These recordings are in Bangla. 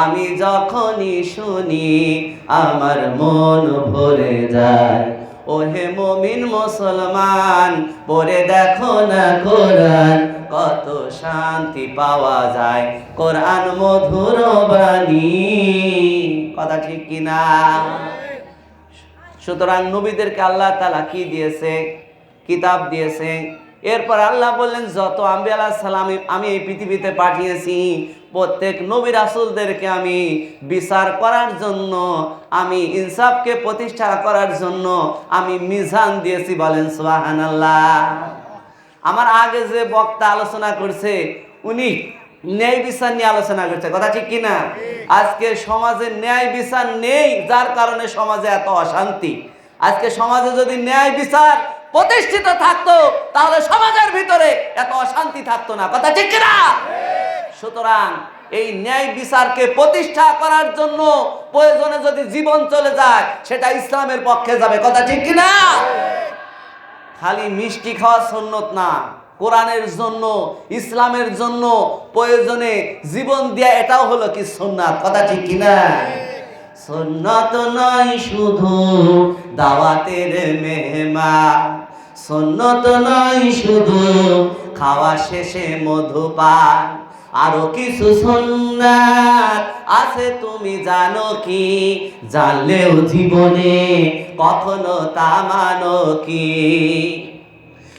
আমি যখনই শুনি আমার মন ভরে যায়। ওহে মমিন মুসলমান, পড়ে দেখো না কোরআন, কত শান্তি পাওয়া যায়। কোরআন মধুর বাণী, কথা ঠিক কিনা সুতরাং নবীদেরকে আল্লাহ তালা কি দিয়েছে? কিতাব দিয়েছে। এরপর আল্লাহ বললেন যত আম্বি আলাহ সালাম আমি এই পৃথিবীতে পাঠিয়েছি প্রত্যেক নবী রাসুলদেরকে আমি বিচার করার জন্য আমি ইনসাফকে প্রতিষ্ঠা করার জন্য আমি মিজান দিয়েছি। বলেন সুবাহান আল্লাহ আমার আগে যে বক্তা আলোচনা করছে উনি ন্যায় বিচার নিয়ে আলোচনা করছে। কথা ঠিক কিনা আজকে সমাজে ন্যায় বিচার নেই যার কারণে সমাজে এত অশান্তি। আজকে সমাজে যদি ন্যায় বিচার প্রতিষ্ঠিত থাকতো, তাহলে সমাজের ভিতরে এত অশান্তি থাকতো না। কথা ঠিক না সুতরাং এই ন্যায় বিচারকে প্রতিষ্ঠা করার জন্য প্রয়োজনে যদি জীবন চলে যায়, সেটা ইসলামের পক্ষে যাবে। কথা ঠিক কিনা? খালি মিষ্টি খাওয়া সন্ন্যত না। কোরআনের জন্য, ইসলামের জন্য প্রয়োজনে জীবন দেয়া এটাও হলো কি সন্ন্যাত কথা ঠিক কিনা? সন্ন্যত নয় শুধু দাওয়াতের মেহমা সন্ন্যত নয় শুধু খাওয়া শেষে মধু মধুপান আরও কিছু সন্ন্যাত আছে, তুমি জানো কি? জানলেও জীবনে কখনো তা মানো কি?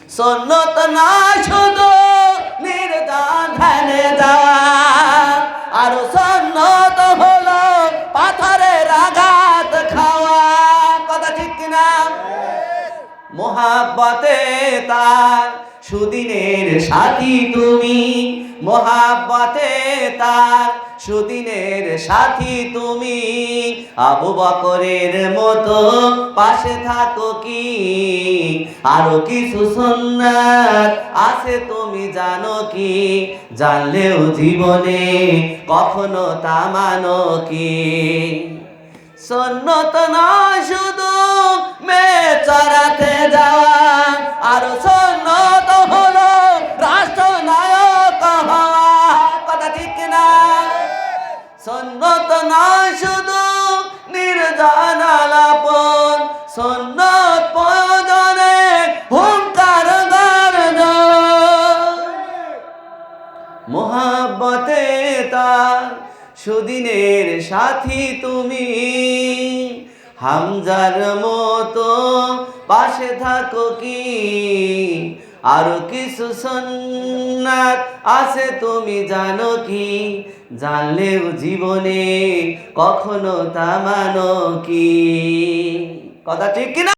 সন্ন্যত না শুধু নির্দান ধ্যানে যাওয়া আর মহাব্বতে তার সুদিনের সাথী তুমি। মহাব্বতে তার সুদিনের সাথী তুমি। আবু বকরের মতো পাশে থাকো কি? আরও কিছু সন্ন্যাত আছে তুমি জানো কি? জানলেও জীবনে কখনো তা মানো কি? সন্ন্যত না না শুধু নির্জন আলাপন সন্ন্যত প্রয়োজনে হুঙ্কার মোহাব্বতে তার সুদিনের সাথী তুমি। হামজার মতো পাশে থাকো কি? আরও কিছু সন্ন্যাত আছে, তুমি জানো কি? জানলেও জীবনে কখনো তা মানো কি? কথা ঠিক কিনা?